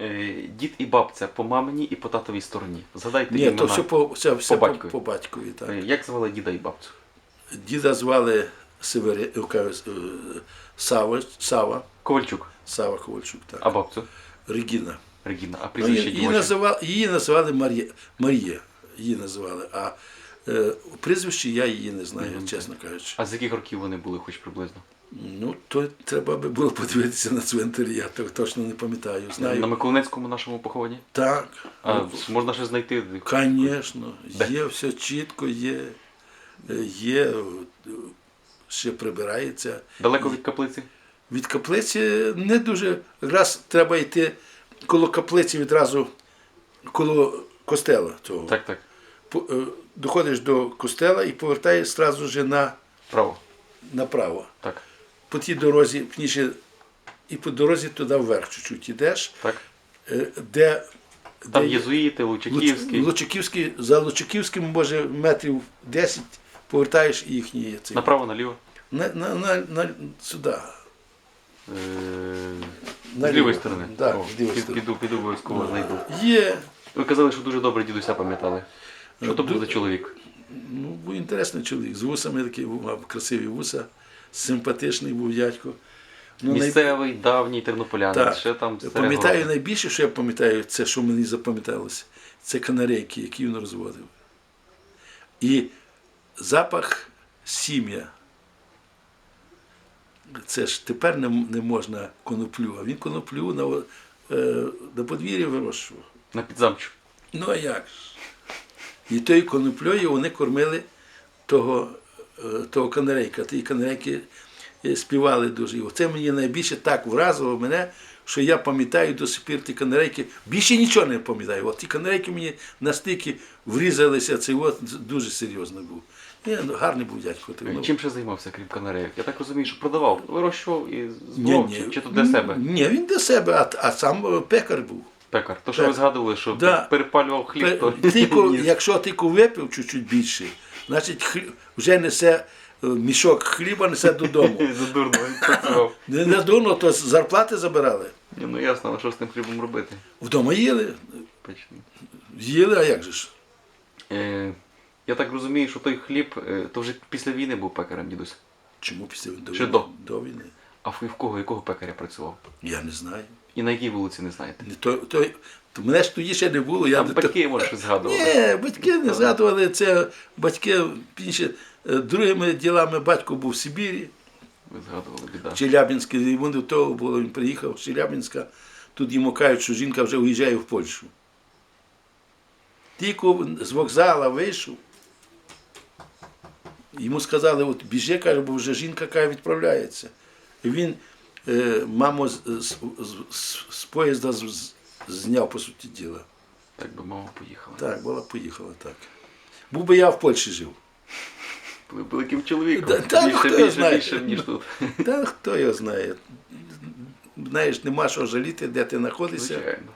Е, Дід і бабця по маминій і по татовій стороні. Згадайте Ні, імена. то все по, все, все по батькові. по батькові. Так. Е, Як звали діда і бабцю? Діда звали Севери, е, Сава, Сава, Ковальчук. Сава Ковальчук, так. А бабцю? Регіна. Регіна. А прізвище її, називали, її називали Марія. Марія. Її називали. А е, прізвище я її не знаю, чесно кажучи. А з яких років вони були, хоч приблизно? Ну, то треба би було подивитися на цвинтарі, я так точно не пам'ятаю. Знаю. На Миколинецькому нашому похованні? Так. А можна ще знайти. Звісно, є все чітко, є, е, є, е, ще прибирається. Далеко від каплиці? Від каплиці не дуже. Раз треба йти коло каплиці відразу коло костела цього. Так, так. Е, Доходиш до костела і повертаєш одразу ж на, Право. направо. Так. По тій дорозі, пніше, і по дорозі туди вверх чуть-чуть йдеш, Так. е, де. Там де єзуїти, Лучаківський. Лучаківський, за Лучаківським, може, метрів 10 повертаєш і їхній є цей. Направо, наліво. На, на, на, на, сюди. Е, З лівої сторони. Так, О, з лівої під- сторони. Піду, піду обов'язково знайду. Є. Ви казали, що дуже добре дідуся пам'ятали. Що то був за чоловік? Ну, був інтересний чоловік. З вусами такий мав красиві вуса, симпатичний був дядько. Ну, най- Місцевий, давній тернополянин. Так. Ще там Я пам'ятаю найбільше, що я пам'ятаю, це що мені запам'яталося. Це канарейки, які він розводив. І запах сім'я. Це ж тепер не, не можна коноплю, а він коноплю на, е, на подвір'ї вирощував. На підзамчу. Ну а як ж? І тою коноплею вони кормили того, того канарейка. Ті канарейки е, співали дуже. І оце мені найбільше так вразило мене, що я пам'ятаю до сих пір ті канарейки. Більше нічого не пам'ятаю. От ті канарейки мені настільки врізалися, це от дуже серйозно був. Ні, ну, гарний був дядько. ти. Чим ще займався, крім канарейок? Я так розумію, що продавав, вирощував і Ні, ні. чи, чи то для себе? Ні, він для себе, а, а сам е, пекар був. Пекар. То, що Так. ви згадували, що Да. перепалював хліб, то Тільки, ніс. якщо тільки випив чуть-чуть більше, значить хліб, вже несе е, мішок хліба несе додому. задурно працював. Не, задурно, дурно, то зарплати забирали. Ні, ну ясно, але що з тим хлібом робити? Вдома їли. Почні. Їли, а як же ж? Е, я так розумію, що той хліб, е, то вже після війни був пекарем, дідусь. Чому після Ще війни? до. до війни? А ви в кого, якого пекаря працював? Я не знаю. І на якій вулиці не знаєте? То, то, то мене ж тоді ще не було. Я Там батьки, може, згадували. Ні, батьки не згадували. Це батьки пізніше, е, другими ділами батько був в Сибірі. Ви згадували, біда. Челябинське, йому до того було, він приїхав з Челябинська, тут йому кажуть, що жінка вже уїжджає в Польщу. Тільки з вокзала вийшов. Йому сказали, от біжи, каже, бо вже жінка каже, відправляється. І він е, маму з, з, з, з поїзда з- зняв, по суті діла. Так би мама поїхала. Так, була, поїхала так. Був би я в Польщі жив. Були великим чоловіком. Та- та, ну, більше, хто більше, знає. більше, ніж тут. Та хто його знає. Знаєш, нема що жаліти, де ти знаходишся. Звичайно.